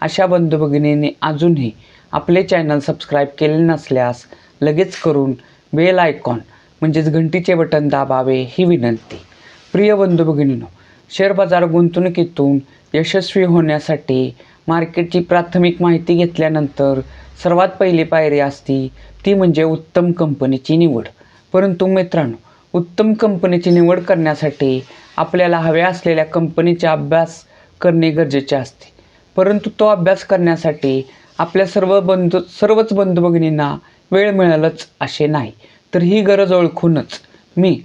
अशा बंधू भगिनींनी अजूनही आपले चॅनल सबस्क्राईब केले नसल्यास लगेच करून बेल आयकॉन म्हणजेच घंटीचे बटन दाबावे ही विनंती. प्रिय बंधू भगिनीनो शेअर बाजार गुंतवणुकीतून यशस्वी होण्यासाठी मार्केटची प्राथमिक माहिती घेतल्यानंतर सर्वात पहिली पायरी असती ती म्हणजे उत्तम कंपनीची निवड. परंतु मित्रांनो उत्तम कंपनीची निवड करण्यासाठी आपल्याला हव्या असलेल्या कंपनीचा अभ्यास करणे गरजेचे असते. परंतु तो अभ्यास करण्यासाठी आपल्या सर्व बंधू सर्वच बंधू भगिनींना वेळ मिळालंच असे नाही. तर ही गरज ओळखूनच मी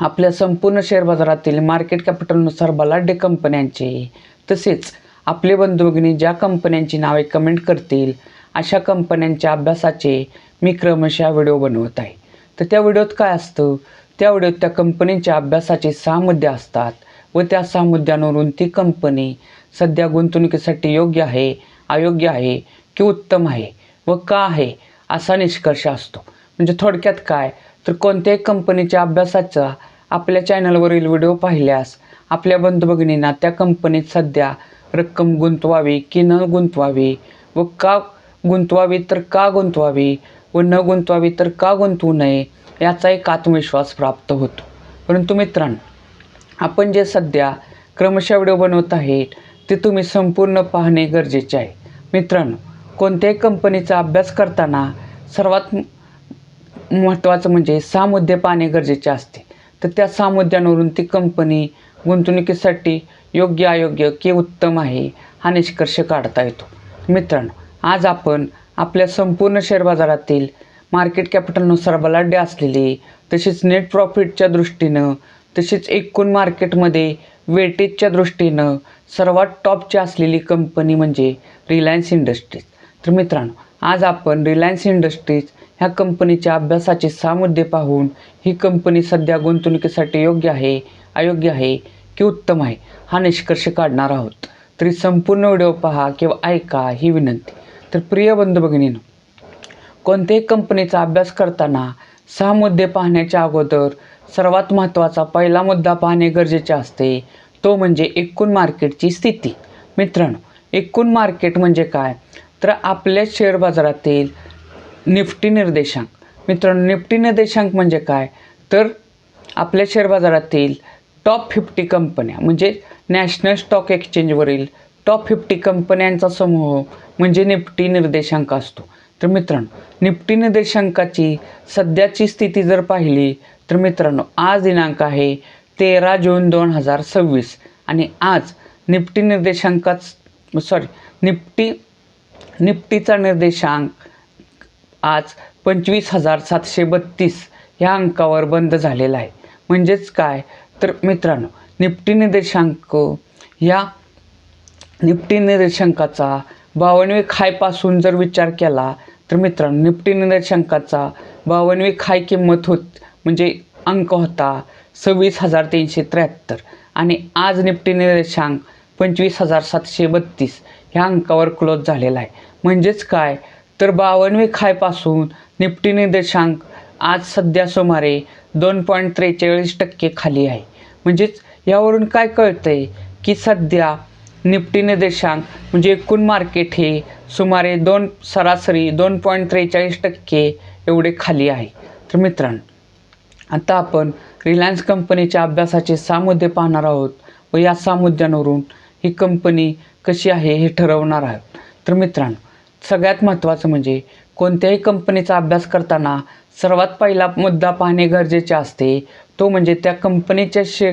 आपल्या संपूर्ण शेअर बाजारातील मार्केट कॅपिटलनुसार बलाढ्य कंपन्यांचे तसेच आपले बंधू भगिनी ज्या कंपन्यांची नावे कमेंट करतील अशा कंपन्यांच्या अभ्यासाचे मी क्रमशः व्हिडिओ बनवत आहे. तर त्या व्हिडिओत काय असतं? त्या व्हिडिओत त्या कंपनीच्या अभ्यासाचे सहा मुद्दे असतात. व त्या सहा मुद्द्यांवरून ती कंपनी सध्या गुंतवणुकीसाठी योग्य आहे अयोग्य आहे की उत्तम आहे व का आहे असा निष्कर्ष असतो. म्हणजे थोडक्यात काय? तर कोणत्याही कंपनीच्या अभ्यासाचा आपल्या चॅनलवरील व्हिडिओ पाहिल्यास आपल्या बंधुभगिनींना त्या कंपनीत सध्या रक्कम गुंतवावी की न गुंतवावी व का गुंतवावी तर का गुंतवावी व न गुंतवावी तर का गुंतवू नये याचा एक आत्मविश्वास प्राप्त होतो. परंतु मित्रांनो आपण जे सध्या क्रमशः व्हिडिओ बनवत आहेत ते तुम्ही संपूर्ण पाहणे गरजेचे आहे. मित्रांनो कोणत्याही कंपनीचा अभ्यास करताना सर्वात महत्त्वाचं म्हणजे सहा मुद्दे पाहणे गरजेचे असते. तर त्या सहा मुद्द्यांवरून ती कंपनी गुंतवणुकीसाठी योग्य अयोग्य की उत्तम आहे हा निष्कर्ष काढता येतो. मित्रांनो आज आपण आपल्या संपूर्ण शेअर बाजारातील मार्केट कॅपिटलनुसार बलाढ्य असलेली तसेच नेट प्रॉफिटच्या दृष्टीनं तसेच एकूण मार्केटमध्ये वेटेजच्या दृष्टीनं सर्वात टॉपची असलेली कंपनी म्हणजे रिलायन्स इंडस्ट्रीज तर मित्रांनो आज आपण रिलायन्स इंडस्ट्रीज ह्या कंपनीच्या अभ्यासाचे सहा मुद्दे पाहून ही कंपनी सध्या गुंतवणुकीसाठी योग्य आहे अयोग्य आहे की उत्तम आहे हा निष्कर्ष काढणार आहोत. तरी संपूर्ण व्हिडिओ पहा किंवा ऐका ही विनंती. तर प्रिय बंधू भगिनीनं कोणत्याही कंपनीचा अभ्यास करताना सहा मुद्दे पाहण्याच्या अगोदर सर्वात महत्त्वाचा पहिला मुद्दा पाहणे गरजेचे असते. तो म्हणजे एकूण मार्केटची स्थिती. मित्रांनो एकूण मार्केट म्हणजे काय? तर आपल्या शेअर बाजारातील निफ्टी निर्देशांक. मित्रांनो निफ्टी निर्देशांक म्हणजे काय? तर आपल्या शेअर बाजारातील टॉप फिफ्टी कंपन्या म्हणजे नॅशनल स्टॉक एक्सचेंजवरील टॉप फिफ्टी कंपन्यांचा समूह म्हणजे निफ्टी निर्देशांक असतो. तर मित्रांनो निफ्टी निर्देशांकाची सध्याची स्थिती जर पाहिली तर मित्रांनो आज दिनांक आहे तेरा जून दोन हजार सव्वीस आणि आज निफ्टी निर्देशांकाच सॉरी निफ्टी निफ्टीचा निर्देशांक आज पंचवीस हजार सातशे बत्तीस ह्या अंकावर बंद झालेला आहे. म्हणजेच काय? तर मित्रांनो निफ्टी निर्देशांक या निफ्टी निर्देशांकाचा बावनवे खायपासून जर विचार केला तर मित्रांनो निफ्टी निर्देशांकाचा बावनवे खाय किंमत होत म्हणजे अंक होता सव्वीस हजार तीनशे त्र्याहत्तर आणि आज निफ्टी निर्देशांक पंचवीस हजार सातशे बत्तीस ह्या अंकावर क्लोज झालेला आहे. म्हणजेच काय? तर बावनवे खायपासून निफ्टी निर्देशांक आज सध्या सुमारे दोन पॉईंट त्रेचाळीस टक्के खाली आहे. म्हणजेच यावरून काय कळतं आहे की सध्या निफ्टी निर्देशांक म्हणजे एकूण मार्केट हे सुमारे दोन सरासरी दोन पॉईंट त्रेचाळीस टक्के एवढे खाली आहे. तर मित्रांनो आता आपण रिलायन्स कंपनीच्या अभ्यासाचे सहा मुद्दे पाहणार आहोत व या सहा मुद्द्यांवरून ही कंपनी कशी आहे हे ठरवणार आहोत. तर मित्रांनो सगळ्यात महत्त्वाचं म्हणजे कोणत्याही कंपनीचा अभ्यास करताना सर्वात पहिला मुद्दा पाहणे गरजेचे असते. तो म्हणजे त्या कंपनीच्या शे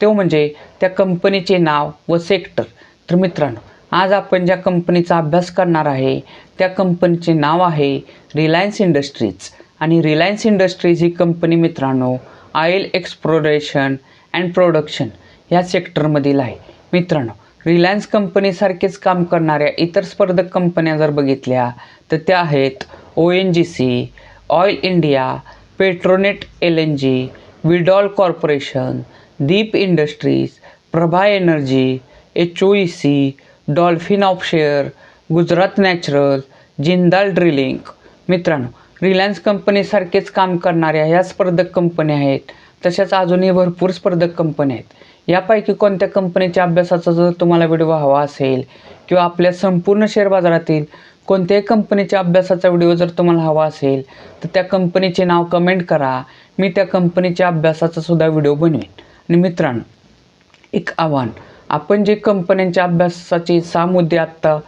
तो म्हणजे त्या कंपनीचे नाव व सेक्टर. तर मित्रांनो आज आपण ज्या कंपनीचा अभ्यास करणार आहे त्या कंपनीचे नाव आहे रिलायन्स इंडस्ट्रीज. आणि रिलायन्स इंडस्ट्रीज ही कंपनी मित्रांनो ऑइल एक्सप्लोरेशन अँड प्रोडक्शन ह्या सेक्टरमधील आहे. मित्रांनो रिलायन्स कंपनीसारखेच काम करणाऱ्या इतर स्पर्धक कंपन्या जर बघितल्या तर त्या आहेत O N G C Oil India Petronet L N G विडॉल corporation Deep Industries Prabha Energy H O E C Dolphin Offshore Gujarat natural Jindal drilling मित्रांनो रिलायन्स कंपनीसारखेच काम करणाऱ्या ह्या स्पर्धक कंपन्या आहेत. तशाच अजूनही भरपूर स्पर्धक कंपन्या आहेत. यापैकी कोणत्या कंपनीच्या अभ्यासाचा जर तुम्हाला व्हिडिओ हवा असेल किंवा आपल्या संपूर्ण शेअर बाजारातील कोणत्याही कंपनीच्या अभ्यासाचा व्हिडिओ जर तुम्हाला हवा असेल तर त्या कंपनीचे नाव कमेंट करा. मी त्या कंपनीच्या अभ्यासाचा सुद्धा व्हिडिओ बनवेन. आणि मित्रांनो एक आव्हान. आपण जे कंपन्यांच्या अभ्यासाचे सहा मुद्दे आत्ता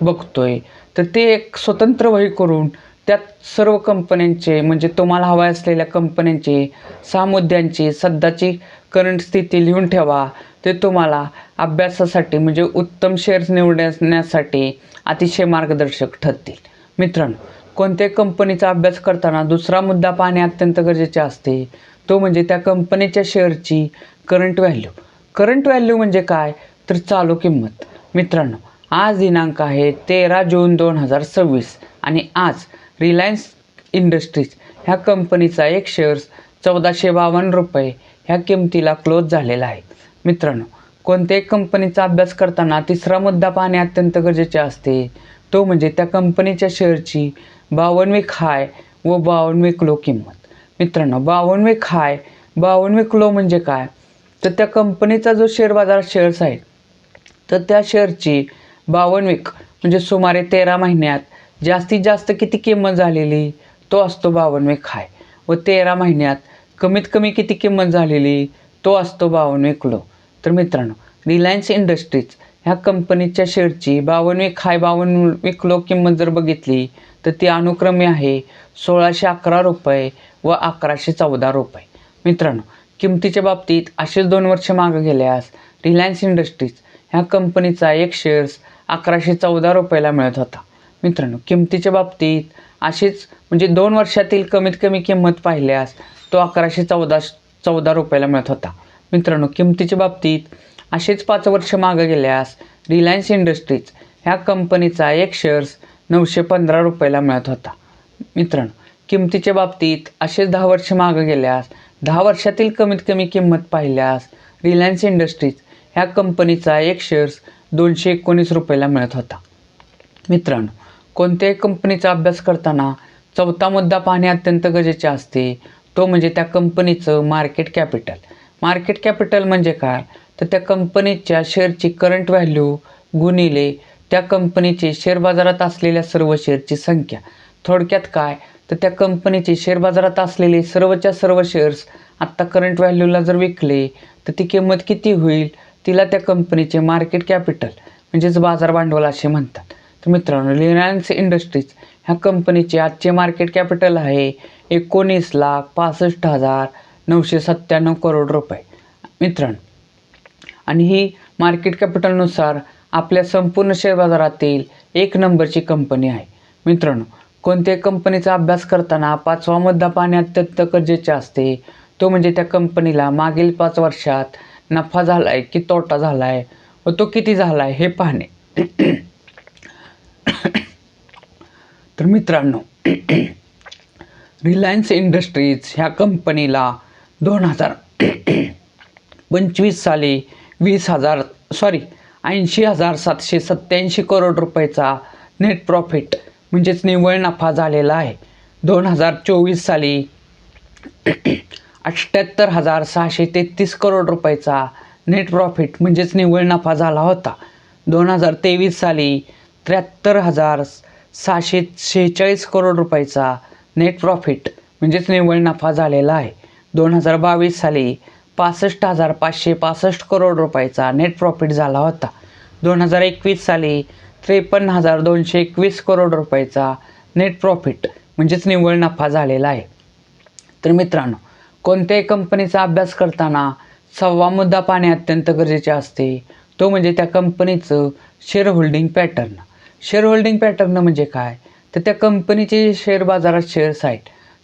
बघतोय तर ते एक स्वतंत्र वही करून त्यात सर्व कंपन्यांचे म्हणजे तुम्हाला हव्या असलेल्या कंपन्यांचे सहा मुद्द्यांची सध्याची करंट स्थिती लिहून ठेवा. ते तुम्हाला अभ्यासासाठी म्हणजे उत्तम शेअर्स निवडण्यासाठी अतिशय मार्गदर्शक ठरतील. मित्रांनो कोणत्याही कंपनीचा अभ्यास करताना दुसरा मुद्दा पाहणे अत्यंत गरजेचे असते. तो म्हणजे त्या कंपनीच्या शेअरची करंट व्हॅल्यू करंट व्हॅल्यू म्हणजे काय? तर चालू किंमत. मित्रांनो आज दिनांक आहे तेरा जून दोन हजार सव्वीस आणि आज रिलायन्स इंडस्ट्रीज ह्या कंपनीचा एक शेअर्स चौदाशे बावन्न रुपये ह्या किमतीला क्लोज झालेला आहे. मित्रांनो कोणत्याही कंपनीचा अभ्यास करताना तिसरा मुद्दा पाहणे अत्यंत गरजेचे असते. तो म्हणजे त्या कंपनीच्या शेअरची बावनवीक हाय व बावनवीक लो किंमत. मित्रांनो बावनवीक हाय बावनवीक लो म्हणजे काय? तर त्या कंपनीचा जो शेअर बाजारात शेअर्स आहेत तर त्या शेअरची बावनवीक म्हणजे सुमारे तेरा महिन्यात जास्तीत जास्त किती किंमत झालेली? तो असतो बावनवे खाय व तेरा महिन्यात कमीत कमी किती किंमत झालेली? तो असतो बावनवे क्लो तर मित्रांनो रिलायन्स इंडस्ट्रीज ह्या कंपनीच्या शेअरची बावनवे खाय बावनवे क्लो किंमत जर बघितली तर ती अनुक्रमे आहे सोळाशे अकरा रुपये व अकराशे चौदा रुपये. मित्रांनो किमतीच्या बाबतीत असेच दोन वर्ष मागं गेल्यास रिलायन्स इंडस्ट्रीज ह्या कंपनीचा एक शेअर्स अकराशे चौदा रुपयाला मिळत होता. मित्रांनो किमतीच्या बाबतीत अशीच म्हणजे दोन वर्षातील कमीत कमी किंमत पाहिल्यास तो अकराशे चौदा चौदा रुपयाला मिळत होता. मित्रांनो किमतीच्या बाबतीत असेच पाच वर्ष मागं गेल्यास रिलायन्स इंडस्ट्रीज ह्या कंपनीचा एक शेअर्स नऊशे पंधरा रुपयाला मिळत होता. मित्रांनो किमतीच्या बाबतीत असेच दहा वर्ष मागं गेल्यास दहा वर्षातील कमीत कमी किंमत पाहिल्यास रिलायन्स इंडस्ट्रीज ह्या कंपनीचा एक शेअर्स दोनशे एकोणीस रुपयाला मिळत होता. मित्रांनो कोणत्याही कंपनीचा अभ्यास करताना चौथा मुद्दा पाहणे अत्यंत गरजेचे असते. तो म्हणजे त्या कंपनीचं मार्केट कॅपिटल मार्केट कॅपिटल म्हणजे काय? तर त्या कंपनीच्या शेअरची करंट व्हॅल्यू गुणिले त्या कंपनीचे शेअर बाजारात असलेल्या सर्व शेअरची संख्या. थोडक्यात काय? तर त्या कंपनीचे शेअर बाजारात असलेले सर्वच्या सर्व शेअर्स आत्ता करंट व्हॅल्यूला जर विकले तर ती किंमत किती होईल? तिला त्या कंपनीचे मार्केट कॅपिटल म्हणजेच बाजार भांडवल असे म्हणतात. तर मित्रांनो रिलायन्स इंडस्ट्रीज ह्या कंपनीचे आजचे मार्केट कॅपिटल आहे एकोणीस लाख पासष्ट हजार नऊशे सत्त्याण्णव करोड रुपये. मित्रांनो आणि ही मार्केट कॅपिटलनुसार आपल्या संपूर्ण शेअर बाजारातील एक नंबरची कंपनी आहे. मित्रांनो कोणत्याही कंपनीचा अभ्यास करताना पाचवा मुद्दा पाहणे अत्यंत गरजेचे असते. तो म्हणजे त्या कंपनीला मागील पाच वर्षात नफा झाला आहे की तोटा झाला आहे व तो किती झाला आहे हे पाहणे. तर मित्रांनो रिलायन्स इंडस्ट्रीज ह्या कंपनीला दोन हजार पंचवीस साली वीस हजार सॉरी ऐंशी हजार सातशे सत्त्याऐंशी करोड रुपयाचा नेट प्रॉफिट म्हणजेच निव्वळ नफा झालेला आहे. दोन हजार चोवीस साली अठ्ठ्याहत्तर हजार सहाशे तेहतीस करोड रुपयाचा नेट प्रॉफिट म्हणजेच निव्वळ नफा झाला होता. दोन हजार तेवीस साली त्र्याहत्तर हजार सहाशे शेहेचाळीस करोड रुपयाचा नेट प्रॉफिट म्हणजेच निव्वळ नफा झालेला आहे. दोन हजार बावीस साली पासष्ट हजार पाचशे पासष्ट करोड रुपयाचा नेट प्रॉफिट झाला होता. दोन हजार एकवीस साली त्रेपन्न हजार दोनशे एकवीस करोड रुपयाचा नेट प्रॉफिट म्हणजेच निव्वळ नफा झालेला आहे. तर मित्रांनो कोणत्याही कंपनीचा अभ्यास करताना सव्वा मुद्दा पाहणे अत्यंत गरजेचे असते. तो म्हणजे त्या कंपनीचं share holding pattern share holding pattern म्हणजे काय? तर त्या कंपनीचे शेअर बाजारात शेअर्स आहेत.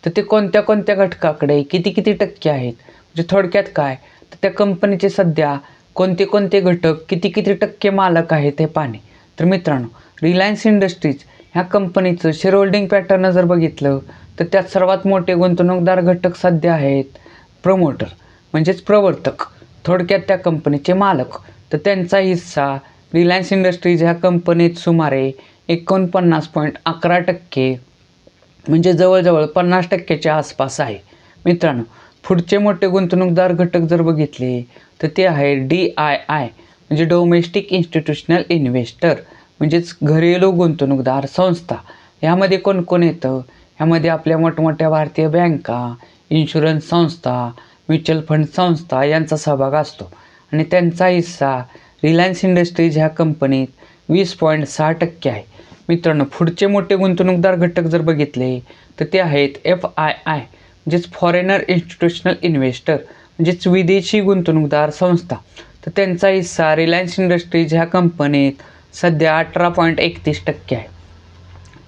तर ते कोणत्या कोणत्या घटकाकडे किती किती टक्के आहेत? म्हणजे थोडक्यात काय? तर त्या कंपनीचे सध्या कोणते कोणते घटक किती किती टक्के मालक आहेत हे पाहणे. तर मित्रांनो रिलायन्स इंडस्ट्रीज ह्या कंपनीचं शेअर होल्डिंग पॅटर्न जर बघितलं तर त्यात सर्वात मोठे गुंतवणूकदार घटक सध्या आहेत प्रमोटर म्हणजेच प्रवर्तक. थोडक्यात त्या कंपनीचे मालक. तर त्यांचा हिस्सा रिलायन्स इंडस्ट्रीज ह्या कंपनीत सुमारे एकोणपन्नास पॉईंट अकरा टक्के म्हणजे जवळजवळ पन्नास टक्क्याच्या आसपास आहे. मित्रांनो पुढचे मोठे गुंतवणूकदार घटक जर बघितले तर ते आहे डी आय आय म्हणजे डोमेस्टिक इन्स्टिट्यूशनल इन्व्हेस्टर म्हणजेच घरेलू गुंतवणूकदार संस्था. ह्यामध्ये कोण कोण येतं? ह्यामध्ये आपल्या मोठमोठ्या भारतीय बँका इन्शुरन्स संस्था म्युच्युअल फंड संस्था यांचा सहभाग असतो. आणि त्यांचा हिस्सा रिलायन्स इंडस्ट्रीज ह्या कंपनीत वीस पॉईंट सहा टक्के आहे. मित्रांनो पुढचे मोठे गुंतवणूकदार घटक जर बघितले तर ते आहेत एफ आय आय म्हणजेच फॉरेनर इन्स्टिट्यूशनल इन्व्हेस्टर म्हणजेच विदेशी गुंतवणूकदार संस्था. तर त्यांचा हिस्सा रिलायन्स इंडस्ट्रीज ह्या कंपनीत सध्या अठरा पॉईंट एकतीस टक्के आहे.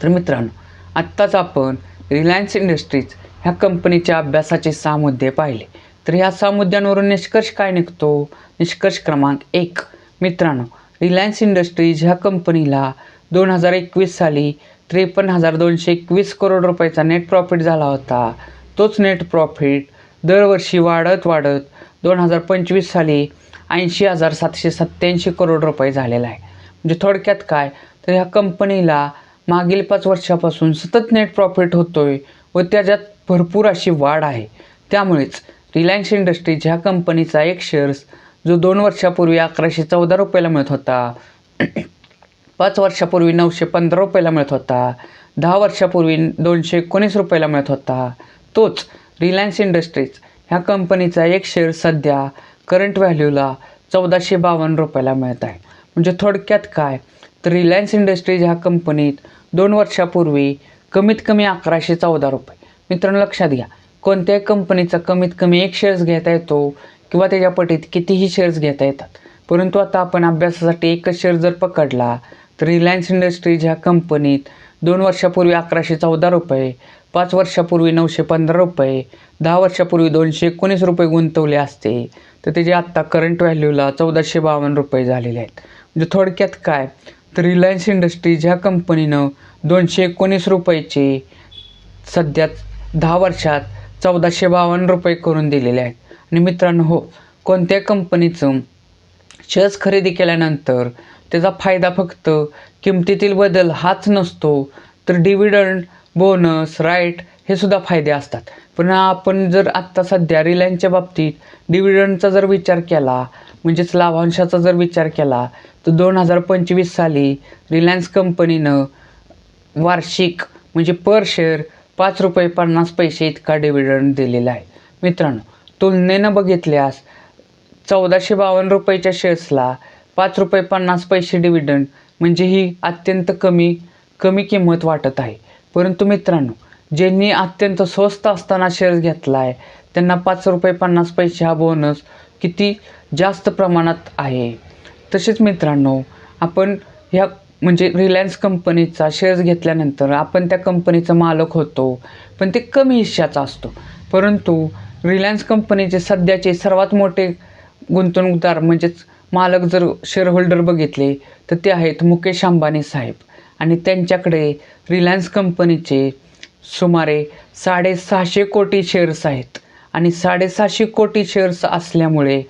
तर मित्रांनो आत्ताच आपण रिलायन्स इंडस्ट्रीज ह्या कंपनीच्या अभ्यासाचे सहा मुद्दे पाहिले. तर ह्या सहा मुद्द्यांवरून निष्कर्ष काय निघतो? निष्कर्ष क्रमांक एक मित्रांनो रिलायन्स इंडस्ट्रीज ह्या कंपनीला दोन हजार एकवीस साली त्रेपन्न हजार दोनशे एकवीस करोड रुपयाचा नेट प्रॉफिट झाला होता. तोच नेट प्रॉफिट दरवर्षी वाढत वाढत दोन हजार पंचवीस साली ऐंशी हजार सातशे सत्त्याऐंशी करोड रुपये झालेला आहे. म्हणजे थोडक्यात काय? तर ह्या कंपनीला मागील पाच वर्षापासून सतत नेट प्रॉफिट होतोय व त्याच्यात भरपूर अशी वाढ आहे. त्यामुळेच रिलायन्स इंडस्ट्रीज ह्या कंपनीचा एक शेअर्स जो दोन वर्षापूर्वी अकराशे चौदा रुपयाला मिळत होता. पाच वर्षापूर्वी नऊशे पंधरा रुपयाला मिळत होता. दहा वर्षापूर्वी दोनशे एकोणीस रुपयाला मिळत होता. तोच रिलायन्स इंडस्ट्रीज ह्या कंपनीचा एक शेअर सध्या करंट व्हॅल्यूला चौदाशे बावन्न रुपयाला मिळत आहे. म्हणजे थोडक्यात काय? तर रिलायन्स इंडस्ट्रीज ह्या कंपनीत दोन वर्षापूर्वी कमीत कमी अकराशे चौदा रुपये. मित्रांनो लक्षात घ्या. कोणत्याही कंपनीचा कमीत कमी एक शेअर्स घेता येतो किंवा त्याच्या पटीत कितीही शेअर्स घेता येतात. परंतु आता आपण अभ्यासासाठी एकच शेअर जर पकडला तर रिलायन्स इंडस्ट्रीज ह्या कंपनीत दोन वर्षापूर्वी अकराशे चौदा रुपये पाच वर्षापूर्वी नऊशे पंधरा रुपये दहा वर्षापूर्वी दोनशे एकोणीस रुपये गुंतवले असते. तर त्याचे आत्ता करंट व्हॅल्यूला चौदाशे बावन्न रुपये झालेले आहेत. म्हणजे थोडक्यात काय? तर रिलायन्स इंडस्ट्रीज ह्या कंपनीनं दोनशे एकोणीस रुपयाचे सध्या दहा वर्षात चौदाशे बावन्न रुपये करून दिलेले आहेत. आणि मित्रांनो हो कोणत्या कंपनीचं शेअर्स खरेदी केल्यानंतर त्याचा फायदा फक्त किमतीतील बदल हाच नसतो तर डिव्हिडंड बोनस राईट हे सुद्धा फायदे असतात. पण आपण जर आत्ता सध्या रिलायन्सच्या बाबतीत डिव्हिडंडचा जर विचार केला म्हणजेच लाभांशाचा जर विचार केला तर दोन हजार पंचवीस साली रिलायन्स कंपनीनं वार्षिक म्हणजे पर शेअर पाच रुपये पन्नास पैसे इतका डिव्हिडंड दिलेला आहे. मित्रांनो तुलनेनं बघितल्यास चौदाशे बावन्न रुपयाच्या शेअर्सला पाच रुपये पन्नास पैसे डिव्हिडंड म्हणजे ही अत्यंत कमी कमी किंमत वाटत आहे. परंतु मित्रांनो ज्यांनी अत्यंत स्वस्त असताना शेअर्स घेतला आहे त्यांना पाच रुपये पन्नास पैसे हा बोनस किती जास्त प्रमाणात आहे. तसेच मित्रांनो आपण ह्या म्हणजे रिलायन्स कंपनीचा शेअर्स घेतल्यानंतर आपण त्या कंपनीचा मालक होतो पण ते कमी हिश्श्याचा असतो. परंतु रिलायन्स कंपनीचे सध्याचे सर्वात मोठे गुंतवणूकदार म्हणजेच मालक जर शेअरहोल्डर बघितले तर ते आहेत मुकेश अंबानी साहेब. आणि त्यांच्याकडे रिलायन्स कंपनीचे सुमारे साडेसहाशे कोटी शेअर्स आहेत. आणि साडेसहाशे कोटी शेअर्स असल्यामुळे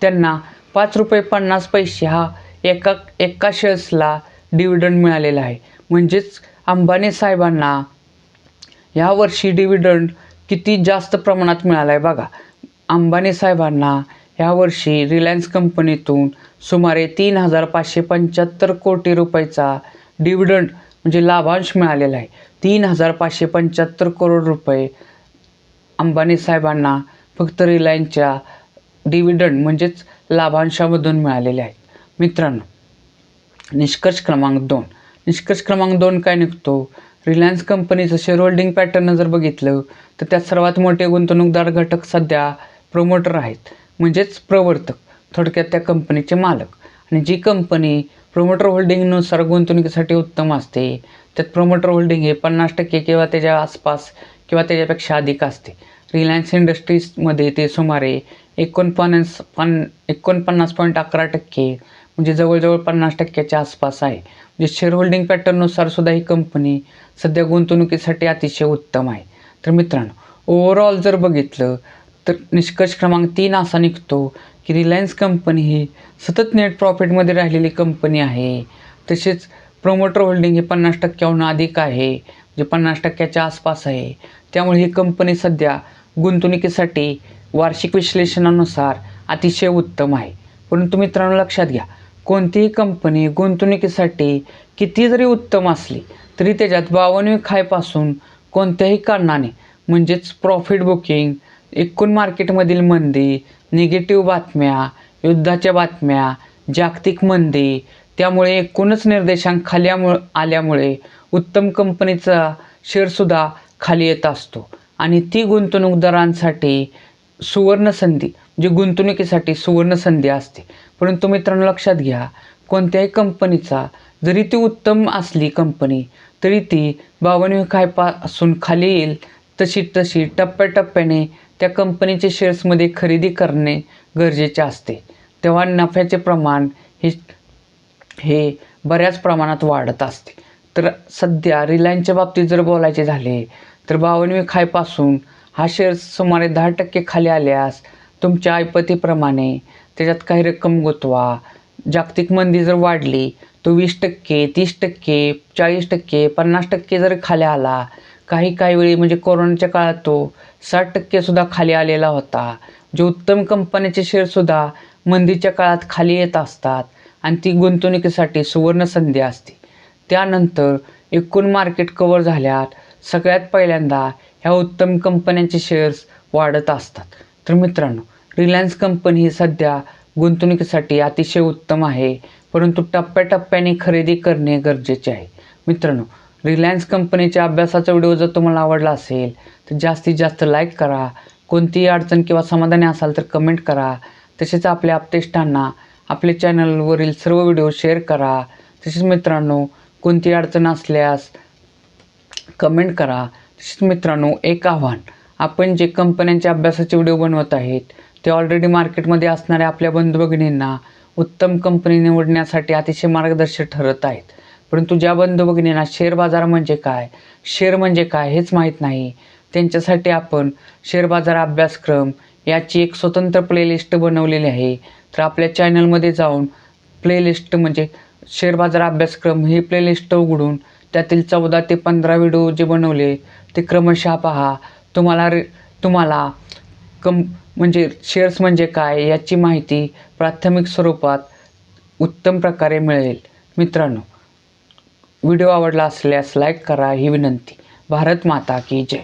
त्यांना पाच रुपये पन्नास पैसे हा एका एका शेअर्सला डिव्हिडंड मिळालेला आहे. म्हणजेच अंबानी साहेबांना यावर्षी डिव्हिडंड किती जास्त प्रमाणात मिळाला आहे बघा. अंबानी साहेबांना ह्यावर्षी रिलायन्स कंपनीतून सुमारे तीन हजार पाचशे पंच्याहत्तर कोटी रुपयाचा डिव्हिडंड म्हणजे लाभांश मिळालेला आहे. तीन हजार पाचशे पंच्याहत्तर करोड रुपये अंबानी साहेबांना फक्त रिलायन्सच्या डिव्हिडंड म्हणजेच लाभांशामधून मिळालेले आहेत. मित्रांनो निष्कर्ष क्रमांक दोन. निष्कर्ष क्रमांक दोन काय निघतो? रिलायन्स कंपनीचं शेअर होल्डिंग पॅटर्न जर बघितलं तर त्यात सर्वात मोठे गुंतवणूकदार घटक सध्या प्रमोटर आहेत. म्हणजेच प्रवर्तक थोडक्यात त्या कंपनीचे मालक. आणि जी कंपनी प्रमोटर होल्डिंगनुसार गुंतवणुकीसाठी उत्तम असते त्यात प्रमोटर होल्डिंग हे पन्नास टक्के किंवा त्याच्या आसपास किंवा त्याच्यापेक्षा अधिक असते. रिलायन्स इंडस्ट्रीजमध्ये ते सुमारे एकोणपन्नास पन एकोणपन्नास पॉईंट अकरा टक्के म्हणजे जवळजवळ पन्नास टक्क्याच्या आसपास आहे. म्हणजे शेअर होल्डिंग पॅटर्ननुसार सुद्धा ही कंपनी सध्या गुंतवणुकीसाठी अतिशय उत्तम आहे. तर मित्रांनो ओव्हरऑल जर बघितलं तर निष्कर्ष क्रमांक तीन असा निघतो की रिलायन्स कंपनी ही सतत नेट प्रॉफिटमध्ये राहिलेली कंपनी आहे. तसेच प्रोमोटर होल्डिंग हे पन्नास टक्क्याहून अधिक आहे म्हणजे पन्नास टक्क्याच्या आसपास आहे. त्यामुळे ही कंपनी सध्या गुंतवणुकीसाठी वार्षिक विश्लेषणानुसार अतिशय उत्तम आहे. परंतु मित्रांनो लक्षात घ्या कोणतीही कंपनी गुंतवणुकीसाठी किती जरी उत्तम असली तरी त्याच्यात बावन्न खायपासून कोणत्याही कारणाने म्हणजेच प्रॉफिट बुकिंग एकूण मार्केटमधील मंदी निगेटिव्ह बातम्या युद्धाच्या बातम्या जागतिक मंदी त्यामुळे एकूणच निर्देशांक खाली आल्यामुळे उत्तम कंपनीचा शेअरसुद्धा खाली येत असतो. आणि ती गुंतवणूकदारांसाठी सुवर्ण संधी जी गुंतवणुकीसाठी सुवर्ण संधी असते. परंतु मित्रांनो लक्षात घ्या कोणत्याही कंपनीचा जरी ती उत्तम असली कंपनी तरी ती बावन्न खायपासून खाली येईल. तशी तशी टप्प्याटप्प्याने त्या कंपनीचे शेअर्समध्ये खरेदी करणे गरजेचे असते. तेव्हा नफ्याचे प्रमाण हे हे बऱ्याच प्रमाणात वाढत असते. तर सध्या रिलायन्सच्या बाबतीत जर बोलायचे झाले तर बावनवी खायपासून हा शेअर्स सुमारे दहा टक्के खाली आल्यास तुमच्या ऐपतीप्रमाणे त्याच्यात काही रक्कम गुंतवा. जागतिक मंदी जर वाढली तो वीस टक्के तीस टक्के चाळीस टक्के पन्नास टक्के जर खाली आला काही काही वेळी म्हणजे कोरोनाच्या काळात तो साठ टक्केसुद्धा खाली आलेला होता. जे उत्तम कंपन्याचे शेअरसुद्धा मंदीच्या काळात खाली येत असतात आणि ती गुंतवणुकीसाठी सुवर्ण संधी असते. त्यानंतर एकूण मार्केट कवर झाल्यात सगळ्यात पहिल्यांदा ह्या उत्तम कंपन्यांचे शेअर्स वाढत असतात. तर मित्रांनो रिलायन्स कंपनी ही सध्या गुंतवणुकीसाठी अतिशय उत्तम आहे परंतु टप्प्याटप्प्याने खरेदी करणे गरजेचे आहे. मित्रांनो रिलायन्स कंपनीच्या अभ्यासाचा व्हिडिओ जर तुम्हाला आवडला असेल तर जास्तीत जास्त लाईक करा. कोणतीही अडचण किंवा समाधानी असाल तर कमेंट करा. तसेच आपल्या आपतेष्टांना आपले चॅनलवरील सर्व व्हिडिओ शेअर करा. तसेच मित्रांनो कोणती अडचण असल्यास कमेंट करा. तसेच मित्रांनो एक आव्हान. आपण जे कंपन्यांच्या अभ्यासाचे व्हिडिओ बनवत आहेत ते ऑलरेडी मार्केटमध्ये असणाऱ्या आपल्या बंधू भगिनींना उत्तम कंपनी निवडण्यासाठी अतिशय मार्गदर्शक ठरत आहेत. परंतु ज्या बंधू भगिनींना शेअर बाजार म्हणजे काय शेअर म्हणजे काय हेच माहीत नाही. त्यांच्यासाठी आपण शेअर बाजार अभ्यासक्रम याची एक स्वतंत्र प्लेलिस्ट बनवलेली आहे. तर आपल्या चॅनलमध्ये जाऊन प्लेलिस्ट म्हणजे शेअर बाजार अभ्यासक्रम ही प्लेलिस्ट उघडून त्यातील चौदा ते पंधरा व्हिडिओ जे बनवले ते क्रमशः पहा. तुम्हाला रे तुम्हाला कम म्हणजे शेअर्स म्हणजे काय याची माहिती प्राथमिक स्वरूपात उत्तम प्रकारे मिळेल. मित्रांनो व्हिडिओ आवडला असल्यास लाईक करा ही विनंती. भारत माता की जय.